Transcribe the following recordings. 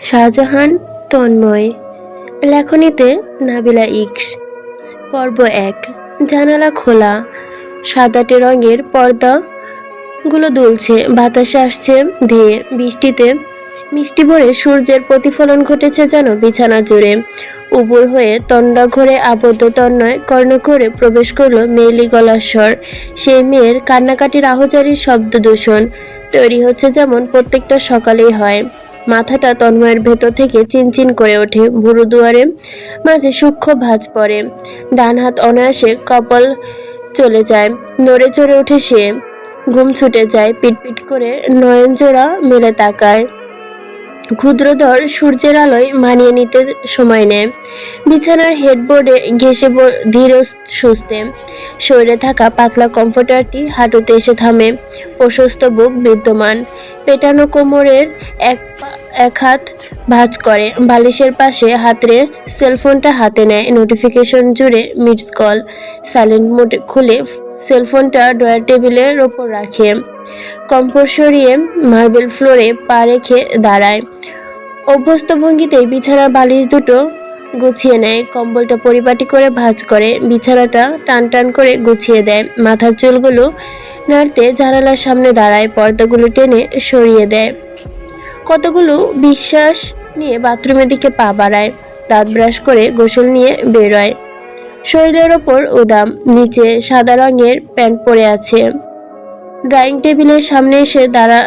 শাহজাহান তন্ময়, লেখনীতে নাবিলা ইক্স, পর্ব এক, জানালা খোলা, সাদাটে রঙের পর্দা, গুলো দুলছে, বাতাসে আসছে ধেয়ে, বৃষ্টিতে মিষ্টি ভরে সূর্যের প্রতিফলন ঘটেছে যেন বিছানা জুড়ে। উপুর হয়ে তন্ডা ঘরে আবদ্ধ তন্ময় কর্ণঘরে প্রবেশ করল মেয়েলি গলার স্বর। সেই মেয়ের কান্নাকাটির আহজারির শব্দ দূষণ। তৈরি হচ্ছে যেমন প্রত্যেকটা সকালেই হয়। মাথাটা তন্ময়ের ভেতর থেকে চিনচিন করে ওঠে বুড়ো দুয়ারে। মাঝে সূক্ষ্ম ভাঁজ পড়ে। ডান হাত অনায়াসে কপাল চলে যায়। নড়ে চড়ে ওঠে সে। ঘুম ছুটে যায়। পিটপিট করে নয়ন জোড়া মেলে তাকায়। ক্ষুদ্রধর সূর্যের আলোয় মানিয়ে নিতে সময় নেয়। বিছানার হেডবোর্ডে ঘেসে ধীর সুস্থে। শরীরে থাকা পাতলা কম্ফোর্টারটি হাঁটুতে এসে থামে। প্রশস্ত বুক বিদ্যমান। পেটানো কোমরের এক এক হাত ভাঁজ করে। বালিশের পাশে হাতরে সেলফোনটা হাতে নেয়। নোটিফিকেশন জুড়ে মিডস কল। সাইলেন্ট মোডে খুলে সেলফোনটা ড্রয়ার টেবিলের ওপর রাখে। কম্পোর সরিয়ে মার্বেল ফ্লোরে পা রেখে দাঁড়ায়। অভ্যস্ত ভঙ্গিতে বিছানার বালিশ দুটো গুছিয়ে নেয়। কম্বলটা পরিপাটি করে ভাঁজ করে, বিছানাটা টান টান করে গুছিয়ে দেয়। মাথার চুলগুলো নাড়তে জানালার সামনে দাঁড়ায়, পর্দাগুলো টেনে সরিয়ে দেয়। কতগুলো বিশ্বাস নিয়ে বাথরুমের দিকে পা বাড়ায়, দাঁত ব্রাশ করে গোসল নিয়ে বেরোয়। শরীরের ওপর উদাম, নিচে সাদা রঙের প্যান্ট পরে আছে। ড্রয়িং টেবিলের সামনে এসে দাঁড়া,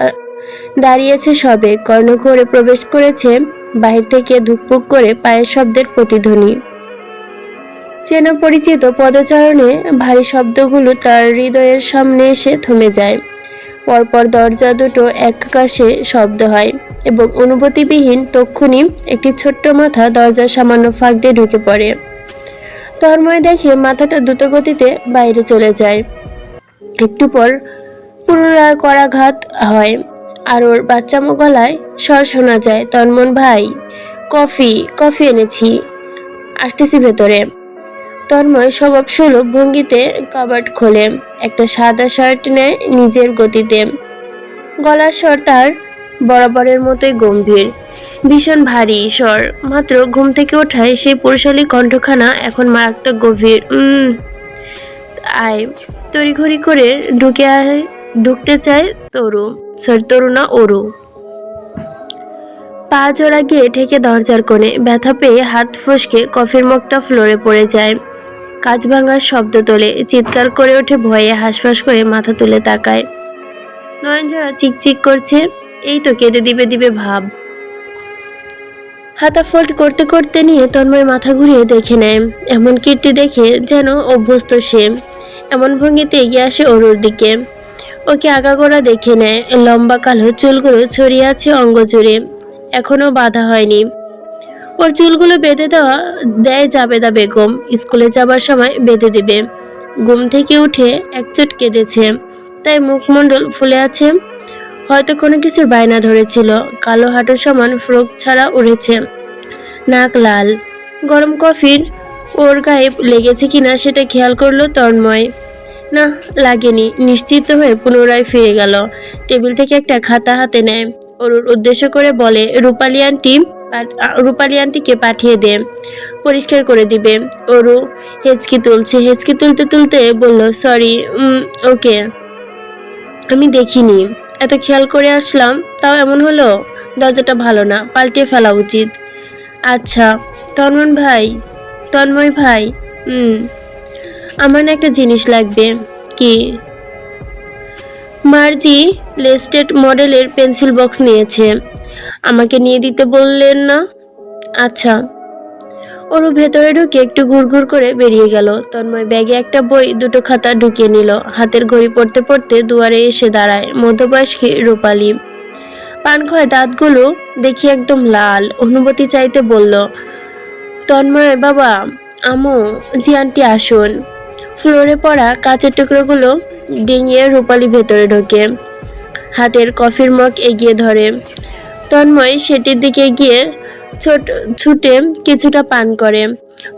দাঁড়িয়েছে সবে। কর্ণ করে প্রবেশ করেছে, বাহির থেকে ধুকপুক করে পায়ের শব্দের প্রতিধ্বনি। চেনা পরিচিত পদচারণে ভারী শব্দগুলো তার হৃদয়ের সামনে এসে থমে যায়। পরপর দরজা দুটো এককাশে শব্দ হয় এবং অনুভূতিবিহীন তক্ষুনি একটি ছোট্ট মাথা দরজার সামান্য ফাঁক দিয়ে ঢুকে পড়ে। তন্ময় দেখে মাথাটা দ্রুতগতিতে বাইরে চলে যায়। একটু পর পুনরায় করাঘাত হয়। আর ওর বাচ্চামো গলায় স্বর শোনা যায়, তন্মন ভাই, কফি কফি এনেছি, আসতেছি ভেতরে। তন্ময় স্বভাব সুলভ ভঙ্গিতে কাবার্ড খোলে, একটা সাদা শার্ট নেয় নিজের গতিতে। গলার স্বর তার বরাবরের মতোই গম্ভীর, ভীষণ ভারী স্বর। মাত্র ঘুম থেকে ওঠায় সেই পুরুষালী কণ্ঠখানা এখন মারাত্মক গভীর আয়। তড়িঘড়ি করে ঢুকে আয় ঢুকতে চায় তরু, সরি তরুণা অরু। পা জোড়া গিয়ে ঠেকে দরজার কোণে ব্যথা পেয়ে হাত ফসকে কফির মগটা ফ্লোরে পড়ে যায়। কাজ ভাঙার শব্দ তোলে, চিৎকার করে ওঠে ভয়ে হাঁসফাঁস করে মাথা তুলে তাকায়। নয়নজোড়া চিকচিক করছে, এই তো কেঁদে দিবে দিবে ভাব। হাতা ফোল্ড করতে করতে নিয়ে তন্ময় মাথা ঘুরিয়ে দেখে নেয়, এমন কীর্তি দেখে যেন অভ্যস্ত সে। এমন ভঙ্গিতে এগিয়ে আসে অরুর দিকে। ওকে আগাগোড়া দেখে নেয়। লম্বা কালো চুলগুলো ছড়িয়ে আছে অঙ্গ জুড়ে। এখনও বাধা হয়নি। ওর চুলগুলো বেঁধে দেওয়া দেয় জাবেদা বেগম। স্কুলে যাবার সময় বেঁধে দেবে। ঘুম থেকে উঠে একচোট কেঁদেছে। তাই মুখমণ্ডল ফুলে আছে। হয়তো কোনো কিছুর বায়না ধরেছিল। কালো হাঁটুর সমান ফ্রক ছাড়া উড়েছে। নাক লাল। গরম কফির ওর গায়ে লেগেছে কিনা সেটা খেয়াল করল তন্ময়। না, লাগেনি। নিশ্চিত হয়ে পুনরায় ফিরে গেল। টেবিল থেকে একটা খাতা হাতে নেয়। অরুর উদ্দেশ্য করে বলে, রূপালী আন্টি রূপালী আন্টিকে পাঠিয়ে দে। পরিষ্কার করে দিবে। অরু হেঁচকি তুলছে। হেঁচকি তুলতে তুলতে বলল, সরি ওকে। আমি দেখিনি। এত খেয়াল করে আসলাম, তাও এমন হলো? দরজাটা ভালো না পাল্টিয়ে ফেলা উচিত। আচ্ছা তন্ময় ভাই তন্ময় ভাই হুম আমার না একটা জিনিস লাগবে। কি? মার্জি লেস্টেড মডেলের পেন্সিল বক্স নিয়েছে। আমাকে নিয়ে দিতে বললেন না? আচ্ছা। ওরও ভেতরে ঢুকে একটু ঘুরঘুর করে বেরিয়ে গেল। তন্ময় ব্যাগে একটা বই, দুটো খাতা ঢুকিয়ে নিল। হাতের ঘড়ি পড়তে পড়তে দুয়ারে এসে দাঁড়ায় মধ্যবয়স্কী রূপালী। পানখয় দাঁতগুলো দেখি একদম লাল, অনুভূতি চাইতে বলল, তন্ময় বাবা, আমু, জি আসুন। ফ্লোরে পড়া কাঁচের টুকরোগুলো ডিঙিয়ে রূপালী ভেতরে ঢোকে। হাতের কফির মগ এগিয়ে ধরে। তন্ময় সেটির দিকে গিয়ে ছোট, ছুটে কিছুটা পান করে।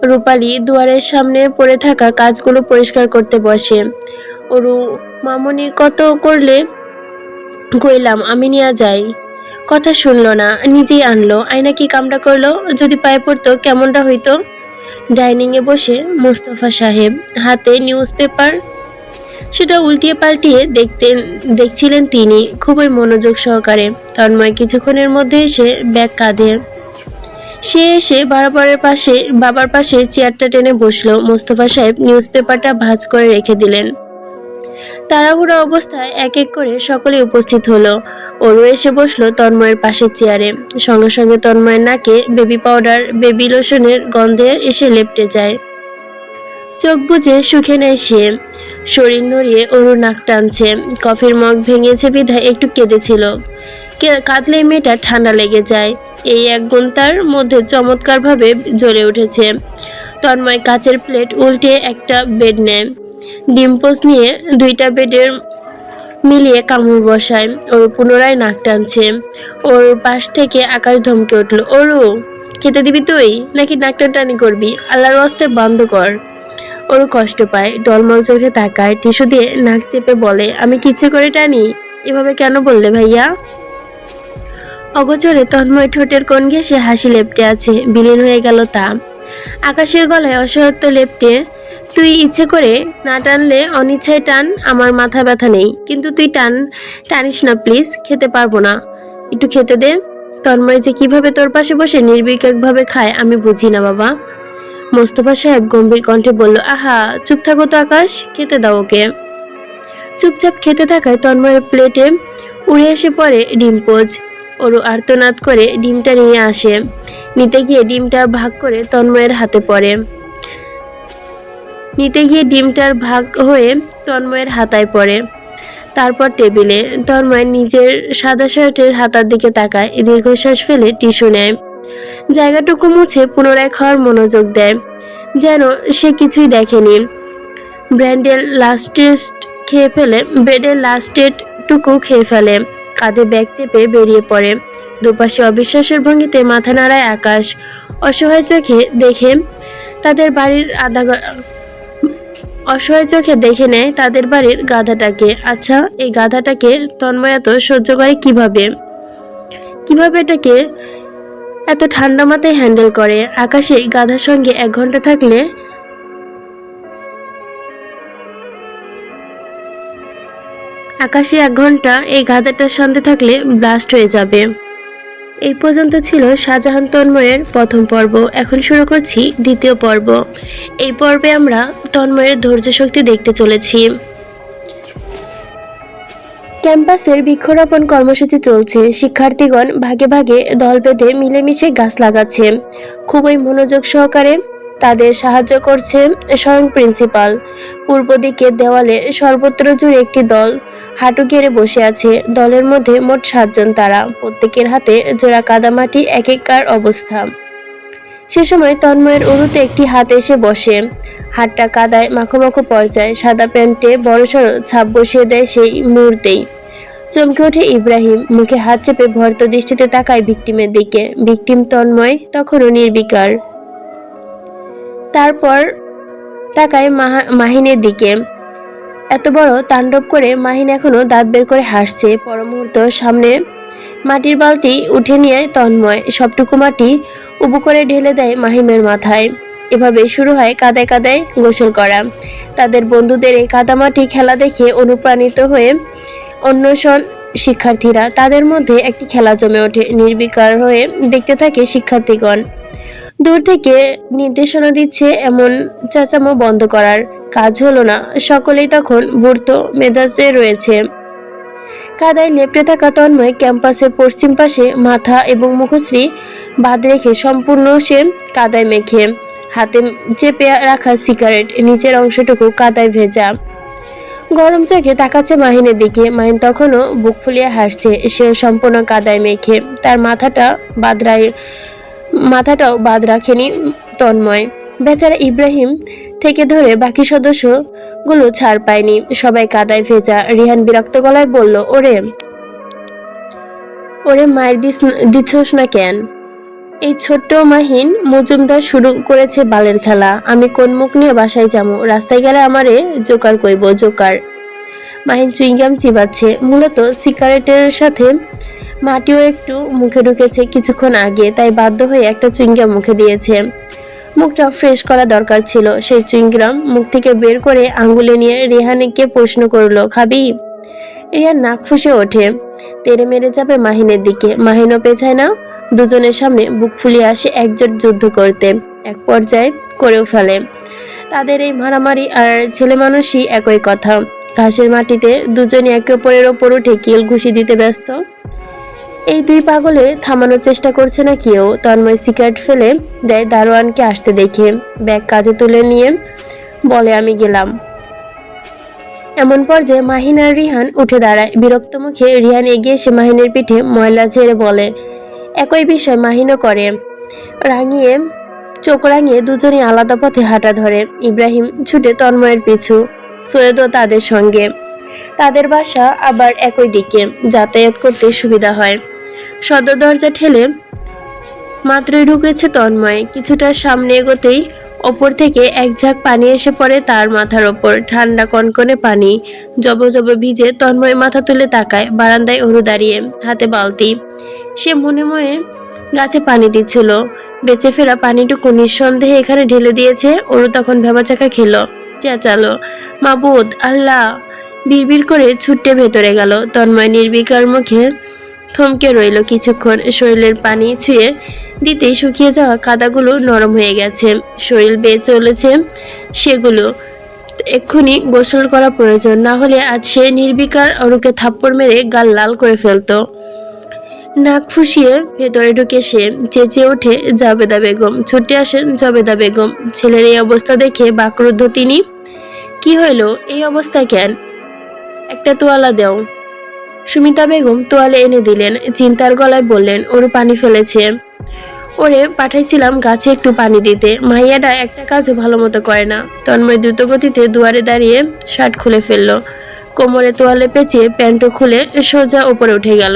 রূপালী দুয়ারের সামনে পড়ে থাকা কাজগুলো পরিষ্কার করতে বসে। ওরু মামনির কত করলে? কইলাম, আমি নিয়ে যাই। কথা শুনলো না, নিজেই আনলো। আয়না কি কামটা করল? যদি পায়ে পড়তো, কেমনটা হইতো? ডাইনিংয়ে বসে মোস্তফা সাহেব হাতে নিউজ পেপার সেটা উল্টিয়ে পাল্টিয়ে দেখতেন দেখছিলেন তিনি খুবই মনোযোগ সহকারে। তন্ময় কিছুক্ষণের মধ্যে এসে ব্যাগ কাঁধে সে এসে বারাবারের পাশে বাবার পাশে চেয়ারটা টেনে বসল। মোস্তফা সাহেব নিউজ পেপারটা ভাঁজ করে রেখে দিলেন। তাড়াহুড়ো অবস্থায় এক এক করে সকলে উপস্থিত হলো। ওরও এসে বসল তন্ময়ের পাশের চেয়ারে। সঙ্গে সঙ্গে তন্ময়ের নাকে বেবি পাউডার বেবি লোশনের গন্ধে এসে লেপটে যায়। চোখ বুজে সুখে নেয় সে। শরীর নড়িয়ে ওরু নাক টানছে। কফির মগ ভেঙেছে বিধায় একটু কেঁদেছিল। কাঁদলে মেয়েটা ঠান্ডা লেগে যায়। এই এক গুণতার মধ্যে চমৎকারভাবে জ্বলে উঠেছে। তন্ময় কাচের প্লেট উল্টে একটা বেড নেয়। ডিম্পোজ নিয়ে দুইটা বেডের মিলিয়ে কামড় বসায়। ওর পুনরায় নাক টানছে। ওর পাশ থেকে আকাশ ধমকে উঠল, ওরু, খেতে দিবি তুই? নাকি নাক টানি করবি? আল্লাহর ওয়াস্তে বন্ধ কর। ওর কষ্ট পায় ডলমল চোখে তাকায়, টিস্যু দিয়ে নাক চেপে বলে, আমি কিচ্ছে করে টানি? এভাবে কেন বললে ভাইয়া? অগোচরে তন্ময় ঠোঁটের কোণ ঘেসে হাসি লেপটে আছে, বিলীন হয়ে গেল তা। আকাশের গলায় অসহত্য লেপটে তুই ইচ্ছে করে না টানলে অনিচ্ছায় টান, আমার মাথা ব্যথা নেই। কিন্তু তুই টান, টানিস না প্লিজ, খেতে পারব না। একটু খেতে দে। তন্ময় যে কীভাবে তোর পাশে বসে নির্বিকারভাবে খায়, আমি বুঝি না বাবা। মোস্তফা সাহেব গম্ভীর কণ্ঠে বলল, আহা, চুপ থাকো তো আকাশ, খেতে দাও ওকে। চুপচাপ খেতে থাকায় তন্ময়ের প্লেটে উড়ে এসে পড়ে ডিম্পোজ ওরু আর্তনাদ করে ডিমটা নিয়ে আসে। নিতে গিয়ে ডিমটা ভাগ করে তন্ময়ের হাতে পড়ে। নিতে গিয়ে ডিমটার ভাগ হয়ে তন্ময়ের হাতায় পড়ে। তারপর টেবিলে তন্ময় নিজের সাদা শার্টের হাতার দিকে তাকায়, দীর্ঘশ্বাস ফেলে টিস্যু নেয়। জায়গাটুকু মুছে পুনরায় খাওয়ার মনোযোগ দেয়, যেন সে কিছুই দেখেনি। ব্র্যান্ডের লাস্টেস্ট খেয়ে ফেলে ব্রেডের লাস্টেড টুকু খেয়ে ফেলে। কাঁধে ব্যাগ চেপে বেরিয়ে পড়ে। দুপাশে অবিশ্বাসের ভঙ্গিতে মাথা নাড়ায় আকাশ। অসহায় চোখে দেখে তাদের বাড়ির আধা অসহায় চোখে দেখে নেয় তাদের বাড়ির গাধাটাকে। আচ্ছা এই গাধাটাকে তন্ময় এত সহ্য করে কীভাবে? কীভাবে এটাকে এত ঠান্ডা মাথায় হ্যান্ডেল করে? আকাশে গাধার সঙ্গে এক ঘণ্টা থাকলে আকাশে এক ঘণ্টা এই গাধাটার সঙ্গে থাকলে ব্লাস্ট হয়ে যাবে। এই পর্যন্ত ছিল শাহজাহান তন্ময়ের প্রথম পর্ব। এখন শুরু করছি দ্বিতীয় পর্ব। এই পর্বে আমরা তন্ময়ের ধৈর্য শক্তি দেখতে চলেছি। ক্যাম্পাসের বৃক্ষরোপণ কর্মসূচি চলছে। শিক্ষার্থীগণ ভাগে ভাগে দল বেঁধে মিলেমিশে গাছ লাগাচ্ছে। খুবই মনোযোগ সহকারে তাদের সাহায্য করছে স্বয়ং প্রিন্সিপাল। পূর্ব দিকের দেওয়ালে সর্বত্র জুড়ে একটি দল। হাঁটু গেড়ে বসে আছে। দলের মধ্যে মোট সাতজন তারা। প্রত্যেকের হাতে জোড়া কাদামাটি এক একার অবস্থা। সে সময় তন্ময়ের উরুতে একটি হাত এসে বসে। হাতটা কাদায় মাখো মাখো পর্যায়ে সাদা প্যান্টে বড়সড় ছাপ বসিয়ে দেয় সেই মুহূর্তেই। চমকে ওঠে ইব্রাহিম। মুখে হাত চেপে ভর্ত দৃষ্টিতে তাকায় ভিকটিমের দিকে। ভিকটিম তন্ময় তখনও নির্বিকার। তারপর তাকায় মাহা- মাহিনের দিকে। এত বড় তাণ্ডব করে মাহিন এখনও দাঁত বের করে হাসছে। পর মুহূর্ত সামনে মাটির বালতি উঠে নিয়ে তন্ময়, সবটুকু মাটি উবু করে ঢেলে দেয় মাহিমের মাথায়। এভাবে শুরু হয় কাদায় কাদায় গোসল করা। তাদের বন্ধুদের এই কাদামাটি খেলা দেখে অনুপ্রাণিত হয়ে অন্বেষণ শিক্ষার্থীরা। তাদের মধ্যে একটি খেলা জমে ওঠে। নির্বিকার হয়ে দেখতে থাকে শিক্ষার্থীগণ। দূর থেকে নির্দেশনা দিচ্ছে এমন চাচামো বন্ধ করার কাজ হলো না। সকলেই তখন ভূর্ত মেজাজে রয়েছে। কাদায় লেপটে থাকা তন্ময় ক্যাম্পাসের পশ্চিম পাশে মাথা এবং মুখশ্রী বাদ রেখে সম্পূর্ণ সে কাদায় মেখে। হাতে চেপে রাখা সিগারেট, নিচের অংশটুকু কাদায় ভেজা। গরম চোখে তাকাচ্ছে মাহিনের দিকে। মাহিন তখনও বুক ফুলিয়ে হাসছে, সে সম্পূর্ণ কাদায় মেখে। তার মাথাটা বাদরায় মাথাটাও বাদ রাখেনি তন্ময়। বেচারা ইব্রাহিম থেকে ধরে বাকি সদস্যগুলো ছাড় পায়নি। সবাই কাদায় ভেজা। রিহান বিরক্ত গলায় বলল, ওরে ওরে মায়ের দিস দিচ্ছস না কেন? এই ছোট্ট মাহিন মজুমদার শুরু করেছে বালের খেলা। আমি কোন মুখ নিয়ে বাসায় যাব? রাস্তায় গেলে আমারে জোকার কইব, জোকার। মাহিন চুইংগাম চিবাচ্ছে। মূলত সিগারেটের সাথে মাটিও একটু মুখে ঢুকেছে কিছুক্ষণ আগে, তাই বাধ্য হয়ে একটা চুইংগাম মুখে দিয়েছে। মুখটা ফ্রেশ করা দরকার ছিল। সেই চুইংগ্রাম মুখ থেকে বের করে আঙ্গুলে নিয়ে রেহানিকে প্রশ্ন করল, খাবি? রিয়ার নাক ফুসে ওঠে। তেরে মেরে যাবে মাহিনের দিকে। মাহিনও পেছায় না, দুজনের সামনে বুক ফুলিয়ে আসে একজোট যুদ্ধ করতে। এক পর্যায়ে করেও ফেলে। তাদের এই মারামারি আর ছেলে মানুষই একই কথা। ঘাসের মাটিতে দুজনে একে অপরের ওপর উঠে কিল ঘুষি দিতে ব্যস্ত। এই দুই পাগলে থামানোর চেষ্টা করছে না কেউ। তন্ময় সিগারেট ফেলে দেয় দারোয়ানকে আসতে দেখে। ব্যাগ কাঁধে তুলে নিয়ে বলে, আমি গেলাম। এমন পর্যায়ে মাহিন আর রিহান উঠে দাঁড়ায়। বিরক্ত মুখে রিহান এগিয়ে এসে মাহিনের পিঠে ময়লা ছেড়ে বলে, একই বিষয় মাহিনও করে। রাঙিয়ে, চোখ রাঙিয়ে দুজনে আলাদা পথে হাঁটা ধরে। ইব্রাহিম ছুটে তন্ময়ের পিছু, সৈয়দও তাদের সঙ্গে। তাদের বাসা আবার একই দিকে, যাতায়াত করতে সুবিধা হয়। সদর দরজা ঠেলে মাত্রই ঢুকেছে তন্ময়। কিছুটা সামনে এগোতেই ওপর থেকে এক ঝাঁক পানি এসে পড়ে তার মাথার ওপর। ঠান্ডা কনকনে পানি জব জব ভিজে তন্ময় মাথা তুলে তাকায় বারান্দায় ওরু দাঁড়িয়ে হাতে বালতি। সে মনে মনে গাছে পানি দিচ্ছিল। বেঁচে ফেরা পানিটুকু নিঃসন্দেহে এখানে ঢেলে দিয়েছে। ওরু তখন ভেবাচাকা খেলো। চেঁচালো, মাবুদ, আল্লাহ। বিড়বিড় করে ছুটে ভেতরে গেল। তন্ময় নির্বিকার মুখে থমকে রইল কিছুক্ষণ। শরীরের পানি ছুঁয়ে দিতেই শুকিয়ে যাওয়া কাদাগুলো নরম হয়ে গেছে। শরীর বেয়ে চলেছে সেগুলো। এক্ষুনি গোসল করা প্রয়োজন। না হলে আজ সে নির্বিকার অরুকে থাপ্পড় মেরে গাল লাল করে ফেলতো। নাক ফুসিয়ে ভেতরে ঢুকে সে চেঁচিয়ে ওঠে জাবেদা বেগম। ছুটে আসেন জবেদা বেগম। ছেলের এই অবস্থা দেখে বাকরুদ্ধ তিনি, কি হইল? এই অবস্থা কেন? একটা তোয়ালা দেও। সুমিতা বেগম তোয়ালে এনে দিলেন, চিন্তার গলায় বললেন, ওর পানি ফেলেছে। ওরে, পাঠাইছিলাম গাছে একটু পানি দিতে। মাইয়াটা একটা কাজও ভালো মতো করে না। তন্ময় দ্রুতগতিতে দুয়ারে দাঁড়িয়ে শার্ট খুলে ফেলল। কোমরে তোয়ালে পেঁচিয়ে প্যান্টও খুলে সোজা ওপরে উঠে গেল।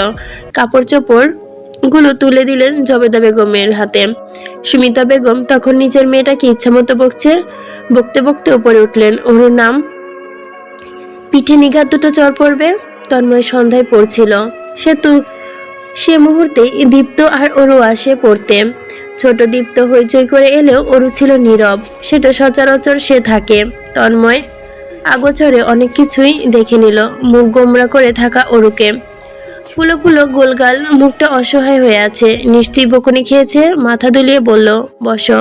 কাপড় চোপড়গুলো তুলে দিলেন জবেদা বেগমের হাতে। সুমিতা বেগম তখন নিজের মেয়েটাকে ইচ্ছা মতো বকছে, বকতে বকতে উপরে উঠলেন। ওর নাম? পিঠে নিঘাত দুটো চর পড়বে? তন্ময় সন্ধ্যায় পড়ছিল। সে তো সে মুহূর্তে দীপ্ত আর অরু আসে পড়তে। ছোট দীপ্ত হইচই করে এলেও অরু ছিল নীরব। সেটা সচরাচর সে থাকে। তন্ময় আগোচরে অনেক কিছুই দেখে নিল। মুখ গোমরা করে থাকা অরুকে। ফুলো ফুলো গোলগাল, মুখটা অসহায় হয়ে আছে। নিশ্চয়ই বকুনি খেয়েছে? মাথা দুলিয়ে বলল, বসো,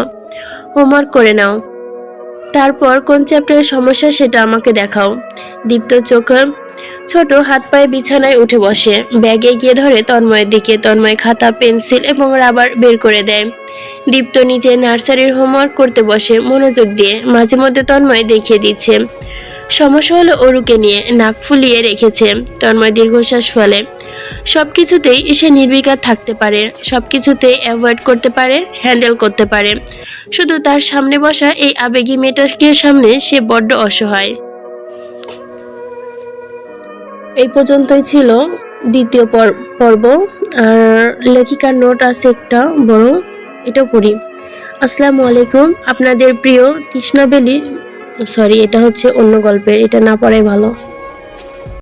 হোমওয়ার্ক করে নাও। তারপর কোন চ্যাপ্টারের সমস্যা সেটা আমাকে দেখাও। দীপ্ত চোখে ছোট হাত পায়ে বিছানায় উঠে বসে। ব্যাগে গিয়ে ধরে তন্ময়ের দিকে। তন্ময় খাতা, পেন্সিল এবং রাবার বের করে দেয়। দীপ্ত নিজে নার্সারির হোমওয়ার্ক করতে বসে মনোযোগ দিয়ে। মাঝে মধ্যে তন্ময় দেখিয়ে দিচ্ছে। সমস্যা হলো অরুকে নিয়ে। নাক ফুলিয়ে রেখেছে। তন্ময় দীর্ঘশ্বাস ফলে। সব কিছুতেই সে নির্বিকার থাকতে পারে। সব কিছুতেই অ্যাভয়েড করতে পারে, হ্যান্ডেল করতে পারে। শুধু তার সামনে বসা এই আবেগী মেয়েটাকে সামনে সে বড্ড অসহায়। এই পর্যন্তই ছিল দ্বিতীয় পর- পর্ব, আর লেখিকার নোট আছে একটা বড় এটা পড়ি। আসসালামু আলাইকুম। আপনাদের প্রিয় তৃষ্ণাবেলি সরি এটা হচ্ছে অন্য গল্পের, এটা না পড়াই ভালো।